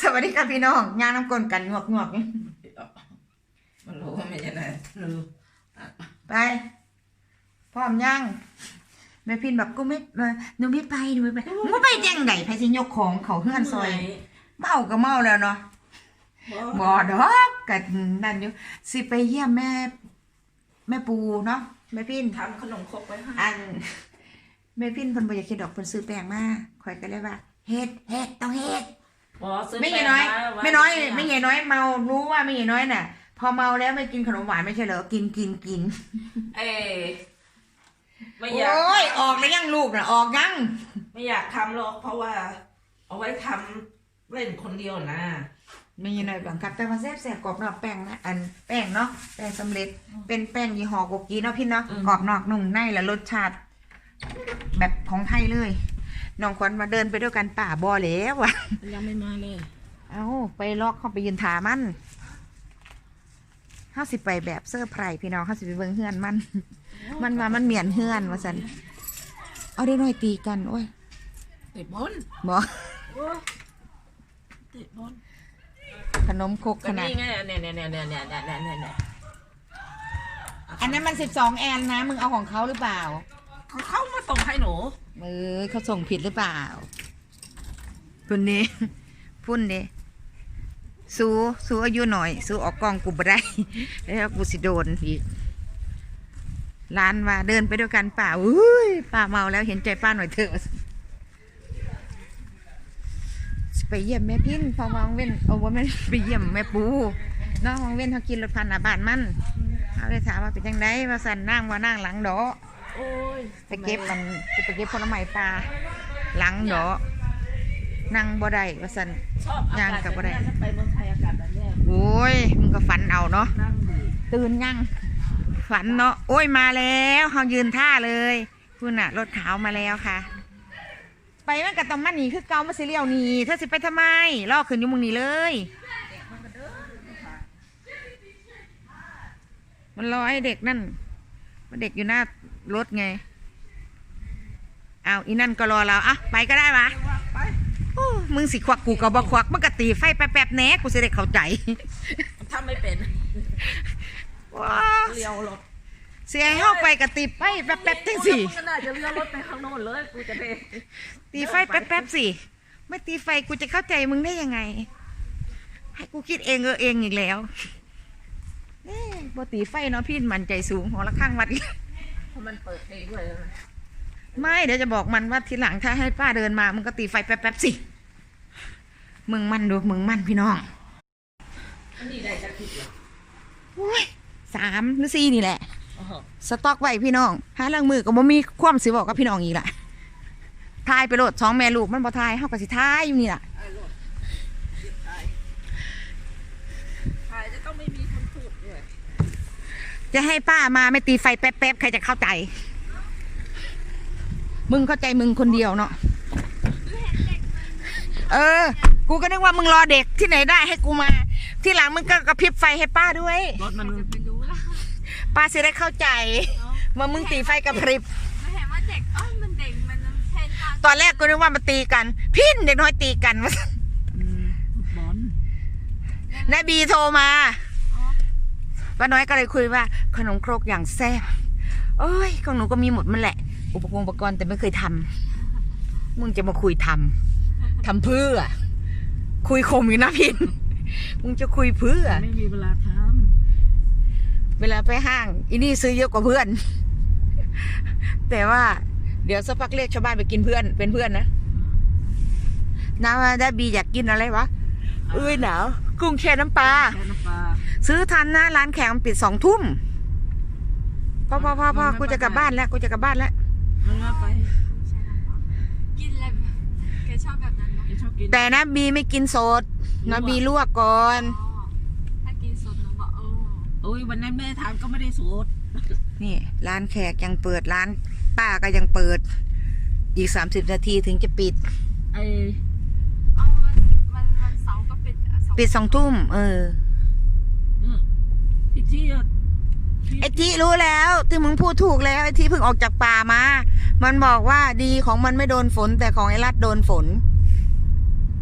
สวัสดีค่ะพี่น้องย่างน้ำกลนกันงวกงวกมันรู้ว่าไม่ใช่ไหนรู้ไปพร้อมย่างแม่พินแบบกูไม่เอ่อหนูไม่ไปหนูไม่ไปมึงไปจังไดไผสิยกของเขาเฮือนซอย เมาก็เมาแล้วเนาะบ่ดอกกันนั่นอยู่สิไปเยี่ยมแม่ แม่ปูเนาะแม่พินทำขนมครกไว้ให้อันแม่พินเพิ่นบ่อยากเฮ็ดดอกเพิ่นซื้อแป้งมาข่อยก็เลยว่าเฮ็ดเฮ็ดต้องเฮ็ด บอซื้อไม่ใหญ่น้อยแป้งาไม่น้อยว้ไม่ใหญ่น้อยเมารู้ว่าไม่ใหญ่น้อยน่ะ พอเมาแล้วไม่กินขนมหวานไม่ใช่เหรอกินกินกินเอ้ยไม่โออยาก้ยออกแล้วยังลูกน่ะออกยังไม่อยากทำหรอก เพราะว่า เอาไว้ทำเล่นคนเดียวนะไม่ใหญ่น้อยบังคับแต่ว่าแซ่บแซ่บกรอบนอกแป้งนะอันแป้งเนาะแป้งสำเร็จเป็นแป้งยี่ห้อโกกีเนาะพี่เนาะกรอบนอกนุ่มในและรสชาติ แบบของไทยเลย น้องขวัญมาเดินไปด้วยกันป่าบอแล้วอะยังไม่มาเลย เอาไปลอกเข้าไปยืนถามันห้าสิบไปแบบเสื้อไพรพี่น้องห้าสิบไปเบิ้งเฮือนมัน มันมามันเหมียนเฮือนมาสันเอาได้หน่อยตีกันโอ้ยเตะบอลบอกเตะบอลขนมคกขนาดนี่ไงเนี่ยเนี่ยเนี่ยเนี่ยเนี่ยเนี่ยเนี่ยอันนั้นมันสิบสองแอนนะ มึงเอาของเขาหรือเปล่า เขาเข้ามาส่งให้หนูเออเขาส่งผิดหรือเปล่าพุ่นนี้พุ่นนี้สู้สู้อายุหน่อย สู้ออกกล้องกูบ่ได้แล้วกูสิโดนอีกร้านว่าเดินไปด้วยกันป่าอุ้ยป้าเมาแล้วเห็นใจป้าหน่อยเถอะสิไปเยี่ยมแม่พินพอวางเว้นเอาว่าแม่นไปเยี่ยมแม่ปูเน้องวางเว้นเขากินรถพันหน้าบ้านมันเขาเลยถามว่าเป็นจังไดว่าสันนั่งว่านั่งหลังดอโอ้ย ไปเก็บมันไปเก็บผลไม้ปลาหลังดอนั่งบ่ได้ว่าสันชอบอาย่างกาศกลับบ่ได้แบบเนี้ยถ้าไปเมืองไทยอากาศแบบเนี้ยโอ้ยมึงก็ฝันเอาเนาะนั่งดีตื่นยังฝันเนาะโอ้ยมาแล้วเขายืนท่าเลยคุณน่ะรถขาวมาแล้วค่ะ ไปมันกับตอมมันหนีคือเกามาสิเลียวหนีถ้าสิไปทำไมลอกขึ้นอยู่มึงนี่เลย มันรอให้เด็กนั่นมันเด็กอยู่หน้ารถไง เอาอีนั่นก็รอเราอะไปก็ได้ปะไปโอ้มึงสิควักกูก็บ่ควักมันก็ตีไฟแป๊บๆแหน่กูสิได้เข้าใจทำไม่เป็นว้าเลี้ยวรถเสียให้เข้าไปกับตีไฟแป๊บๆจังสิกูก็น่าจะเลี้ยวรถไปข้างโน้นเลยกูจะไปตีไฟแป๊บๆสิไม่ตีไฟกูจะเข้าใจมึงได้ยังไง ให้กูคิดเองเออเองอีกแล้วเอ๊ะบ่ตีไฟเนาะพี่มันใจสูงหัวละข้างวัดอีกเพราะมันเปิดเพลงด้วยนะ ไม่เดี๋ยวจะบอกมันว่าทีหลังถ้าให้ป้าเดินมามึงก็ตีไฟแป๊บๆสิ มึงมันดูมึงมันพี่น้องอันนี้ได้จะคิดเหรอโอ้ยสามหรือสี่นี่แหละอ๋อสต็อกไว้พี่น้องหาเรื่องมือก็บ่มีความสิบอกกับพี่น้องอีกล่ะทายไปโหลดสองแม่ลูกมันบ่ทายเฮาก็สิทายอยู่นี่ล่ะไอ้รถเสียบถ่ายถ่ายจะต้องไม่มีคนพูดด้วยจะให้ป้ามาไม่ตีไฟแป๊บๆใครจะเข้าใจ มึงเข้าใจมึงคนเดียวเนาะเออ กูก็นึกว่ามึงรอเด็กที่ไหนได้ให้กูมา ที่หลังมึงก็กระพริบไฟให้ป้าด้วยรถมันป้าสิได้เข้าใจว่ามึงตีไฟกระพริบไม่เห็นว่าเด็กอ้อยมันเด็กมันเช่นตอนตอนแรกกูนึกว่ามาตีกันพินเด็กน้อยตีกันวะบอลนายบีโทรมาป้าน้อยก็เลยคุยว่า ขนมครกอย่างแซ่บโอ้ยของหนูก็มีหมดมันแหละ อุปกรณ์อุปกรณ์แต่ไม่เคยทำมึงจะมาคุยทำทำเพื่อ คุยคมอยู่นะพินมึงจะคุยเพื่อ ไม่มีเวลาทเวลาไปห้างอีนี่ซื้อเยอะกว่าเพื่อน แต่ว่า เดี๋ยวสักพักเรียกชาวบ้านไปกินเพื่อน เป็นเพื่อนนะน้าว่าได้บีอยากกินอะไรวะเอ้ยหนาวกุ้งแช่น้ำปลาำแค่น้ำปลาซื้อทันนะร้านแขกมันปิดสองทุ่มพ่อพ่อพ่อพ่อกูจะกลับบ้านแล้วกูจะกลับบ้านแล้ว เอามาไปกินอะไรแกชอบแบบนั้นไหมแกชอบกินแต่นะบีไม่กินสดนะบีลวกก่อน อ๋อถ้ากินสดหนูบอกเออโอ้ยวันนั้นแม่ทานก็ไม่ได้สูตรนี่ ร้านแขกยังเปิดร้าน ป้าก็ยังเปิด อีกสามสิบนาทีถึงจะปิด ไอ้เอาวันวันวันเสาร์ก็ปิดอะเสาร์ปิดสองทุ่ม เออเนี่ยพี่ที่ ไอ้ที่รู้แล้วที่มึงพูดถูกแล้วไอ้ที่เพิ่งออกจากป่ามา มันบอกว่าดีของมันไม่โดนฝน แต่ของไอ้รัดโดนฝน